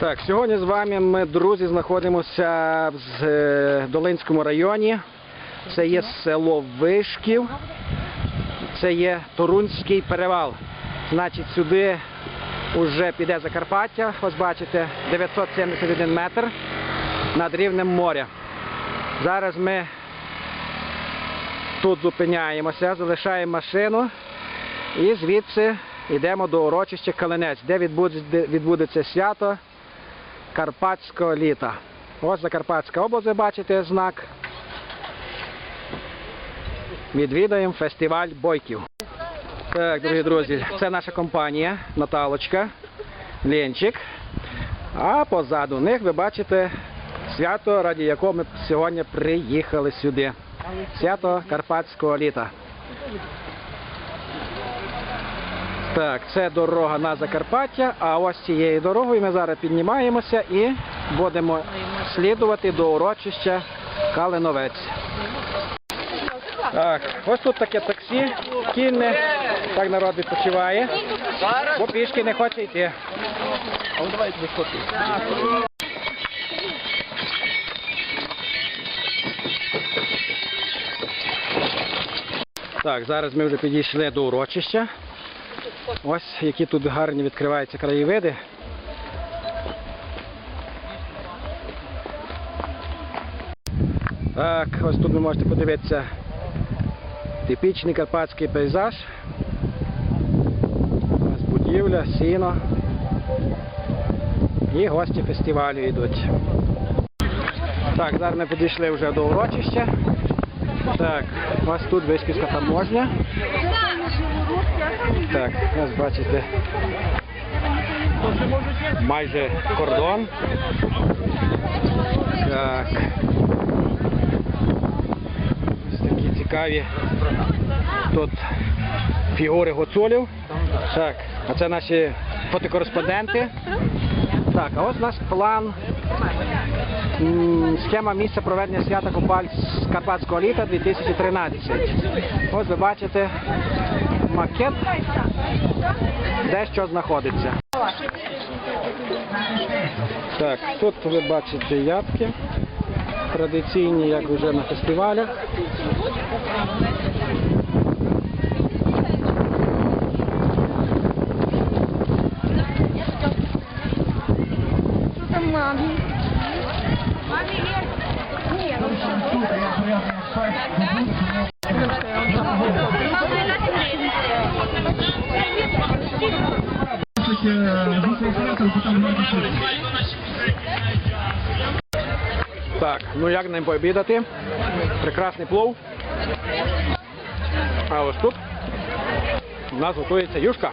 Так, сьогодні з вами ми, друзі, знаходимося в е, Долинському районі. Це є село Вишків, це є Торунський перевал. Значить, сюди вже піде Закарпаття, ось бачите, 971 метр над рівнем моря. Зараз ми тут зупиняємося, залишаємо машину і звідси йдемо до урочища Калинець, де відбудеться свято Карпатського літа. Ось Закарпатська область, ви бачите знак. Відвідаємо фестиваль бойків. Так, дорогі друзі, це наша компанія Наталочка, Ленчик. А позаду них ви бачите свято, раді якого ми сьогодні приїхали сюди. Свято Карпатського літа. Так, це дорога на Закарпаття, а ось цією дорогою ми зараз піднімаємося і будемо слідувати до урочища Калиновець. Так, ось тут таке таксі, кінне, так народ відпочиває, бо пішки не хоче йти. Так, зараз ми вже підійшли до урочища. Ось які тут гарні відкриваються краєвиди. Так, ось тут ви можете подивитися типічний карпатський пейзаж. Ось будівля, сіно. І гості фестивалю йдуть. Так, зараз ми підійшли вже до урочища. Так, ось тут Вишківська таможня. Так, ось бачите. Майже кордон. Так. Ось такі цікаві тут фігури гуцулів. Так, а це наші фотокореспонденти. Так, а ось наш план. Схема місця проведення свята Купаль з Карпатського літа 2013. Ось ви бачите макет, де що знаходиться. Так, тут ви бачите ядки. Традиційні, як вже на фестивалях. Мамі? Так, ну як ним пообідати? Прекрасний плов. А ось тут у нас готується юшка.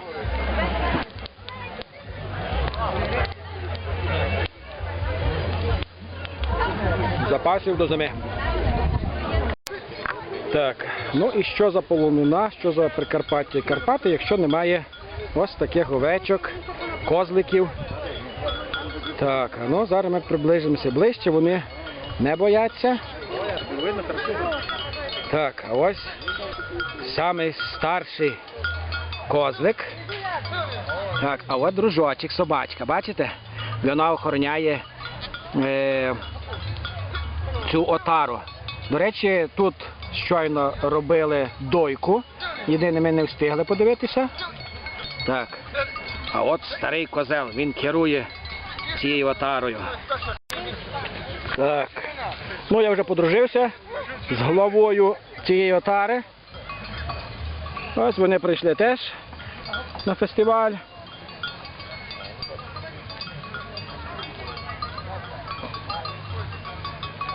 Запасів до зими. Так, ну і що за полонина, що за Прикарпаття і Карпати, якщо немає ось таких овечок, козликів. Так, а ну зараз ми приближимося ближче, вони не бояться. Так, а ось самий старший козлик. Так, а от дружочок, собачка, бачите? Вона охороняє е, цю отару. До речі, тут щойно робили дойку. Єдине, ми не встигли подивитися. Так. А от старий козел, він керує цією отарою. Так. Ну, я вже подружився з головою цієї отари. Ось вони прийшли теж на фестиваль.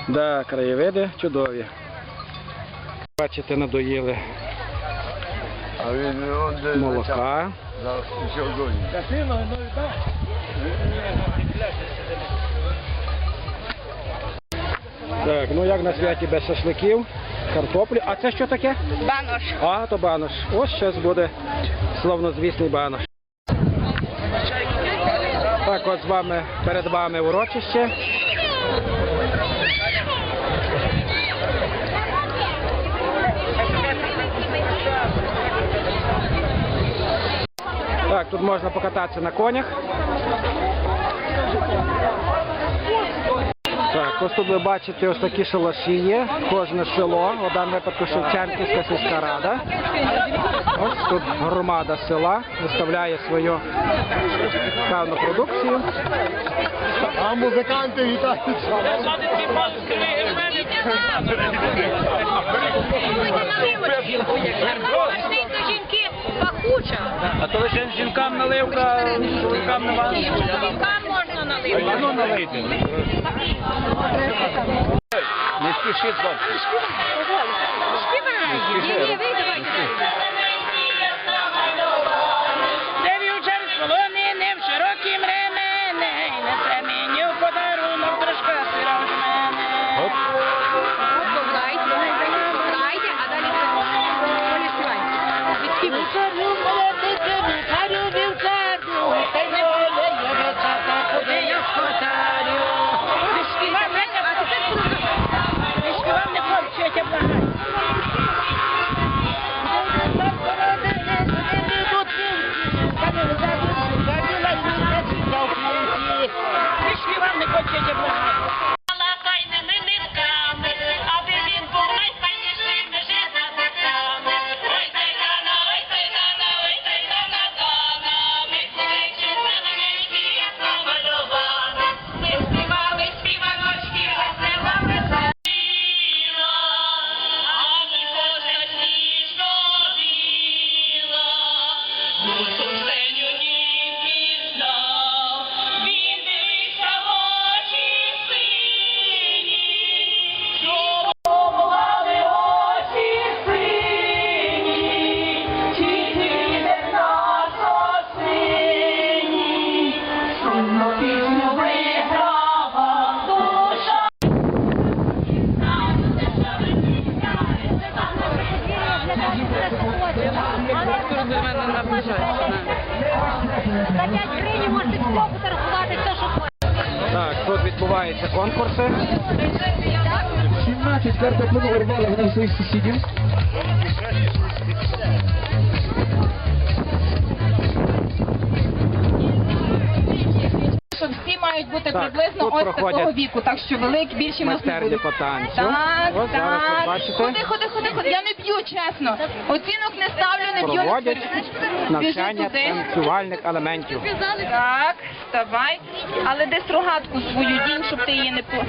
Да, краєвиди чудові. Бачите, надоїли А він онде молока. Так, ну як на святі без шашликів, картоплі. А це що таке? Банош. А, то банош. Ось зараз буде славнозвісний банош. Так, от з вами перед вами урочище. Так, тут можна покататися на конях. ось тут ви бачите ось такі шалаші є. Кожне село, в даному випадку Шевченківська сільська рада. Ось тут громада села виставляє свою певну продукцію. А музиканти вітають. жінки. А то лише жінкам наливка, чоловікам нема. Чоловікам можна наливати. Ну, налити. Не спішіть, бабці. Співай. Ні, ні, ви давайте. Відбуваються конкурси. 17 карток ми урвали вона своїх сусідів. Бути Так, приблизно ось такого віку, так що велик більші нас не будуть. по танцю. Так, Ось зараз так. бачите. Ходи, ходи, ходи, ходи. Я не б'ю, чесно. Оцінок не ставлю, не б'ю, не Проводять навчання туди. танцювальних елементів. Так, вставай. Але десь рогатку свою дінь, щоб ти її не по...